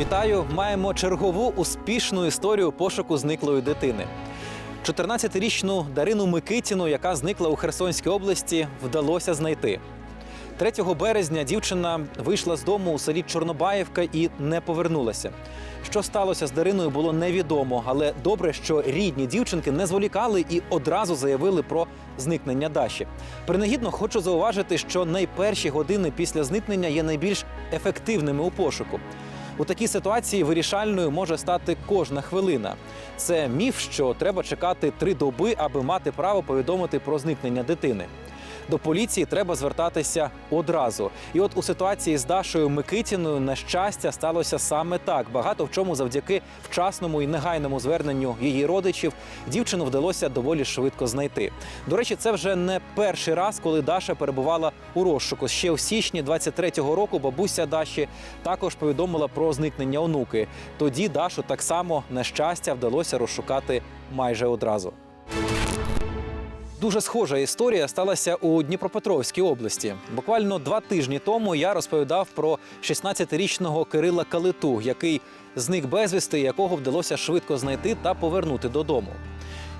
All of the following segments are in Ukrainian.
Вітаю! Маємо чергову успішну історію пошуку зниклої дитини. 14-річну Дарину Микитіну, яка зникла у Херсонській області, вдалося знайти. 3 березня дівчина вийшла з дому у селі Чорнобаївка і не повернулася. Що сталося з Дариною, було невідомо, але добре, що рідні дівчинки не зволікали і одразу заявили про зникнення Даші. Принагідно хочу зауважити, що найперші години після зникнення є найбільш ефективними у пошуку. У такій ситуації вирішальною може стати кожна хвилина. Це міф, що треба чекати три доби, аби мати право повідомити про зникнення дитини. До поліції треба звертатися одразу. І от у ситуації з Дашою Микитіною, на щастя, сталося саме так. Багато в чому завдяки вчасному і негайному зверненню її родичів дівчину вдалося доволі швидко знайти. До речі, це вже не перший раз, коли Даша перебувала у розшуку. Ще в січні 23-го року бабуся Даші також повідомила про зникнення онуки. Тоді Дашу так само на щастя вдалося розшукати майже одразу. Дуже схожа історія сталася у Дніпропетровській області. Буквально два тижні тому я розповідав про 16-річного Кирила Калиту, який зник безвісти, якого вдалося швидко знайти та повернути додому.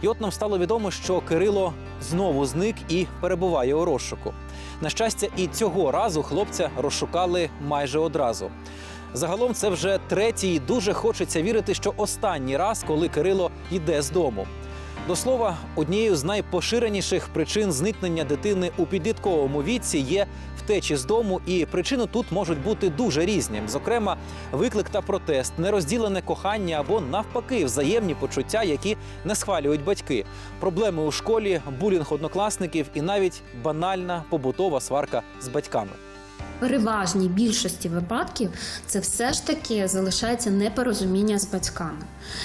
І от нам стало відомо, що Кирило знову зник і перебуває у розшуку. На щастя, і цього разу хлопця розшукали майже одразу. Загалом це вже третій. Дуже хочеться вірити, що останній раз, коли Кирило йде з дому. До слова, однією з найпоширеніших причин зникнення дитини у підлітковому віці є втечі з дому, і причини тут можуть бути дуже різні. Зокрема, виклик та протест, нерозділене кохання або навпаки взаємні почуття, які не схвалюють батьки, проблеми у школі, булінг однокласників і навіть банальна побутова сварка з батьками. Переважній більшості випадків це все ж таки залишається непорозуміння з батьками.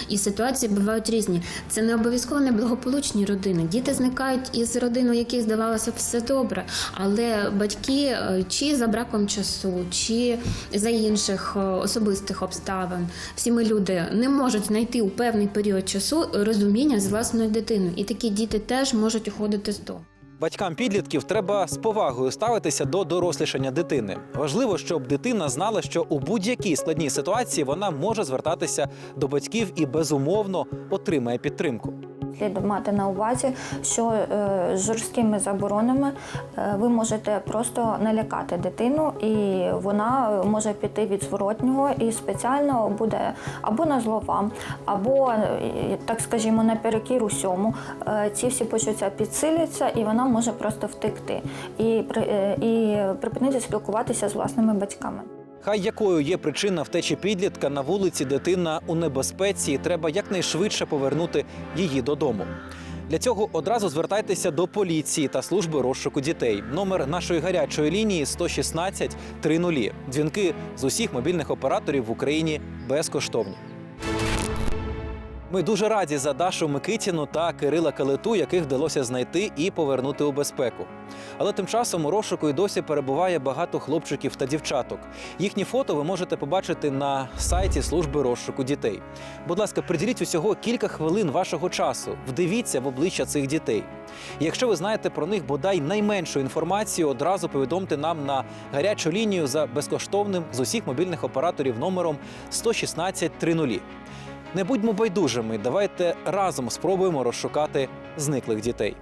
І ситуації бувають різні. Це не обов'язково неблагополучні родини. Діти зникають із родин, у яких здавалося все добре, але батьки е, чи за браком часу, чи за інших е, особистих обставин, всі ми люди не можуть знайти у певний період часу розуміння з власною дитиною. І такі діти теж можуть уходити з дому. Батькам підлітків треба з повагою ставитися до дорослішання дитини. Важливо, щоб дитина знала, що у будь-якій складній ситуації вона може звертатися до батьків і безумовно отримає підтримку. Слід мати на увазі, що е, з жорсткими заборонами е, ви можете просто налякати дитину, і вона може піти від зворотнього і спеціально буде або на зло вам, або, е, так скажімо, наперекір усьому. Е, ці всі почуття підсиляться, і вона може просто втекти і, е, і припинити спілкуватися з власними батьками. Хай якою є причина втечі підлітка на вулиці дитина у небезпеці, і треба якнайшвидше повернути її додому. Для цього одразу звертайтеся до поліції та служби розшуку дітей. Номер нашої гарячої лінії 116 30. Дзвінки з усіх мобільних операторів в Україні безкоштовні. Ми дуже раді за Дашу Микитіну та Кирила Калиту, яких вдалося знайти і повернути у безпеку. Але тим часом у розшуку й досі перебуває багато хлопчиків та дівчаток. Їхні фото ви можете побачити на сайті служби розшуку дітей. Будь ласка, приділіть усього кілька хвилин вашого часу. Вдивіться в обличчя цих дітей. Якщо ви знаєте про них бодай найменшу інформацію, одразу повідомте нам на гарячу лінію за безкоштовним з усіх мобільних операторів номером 116 30. Не будьмо байдужими, давайте разом спробуємо розшукати зниклих дітей.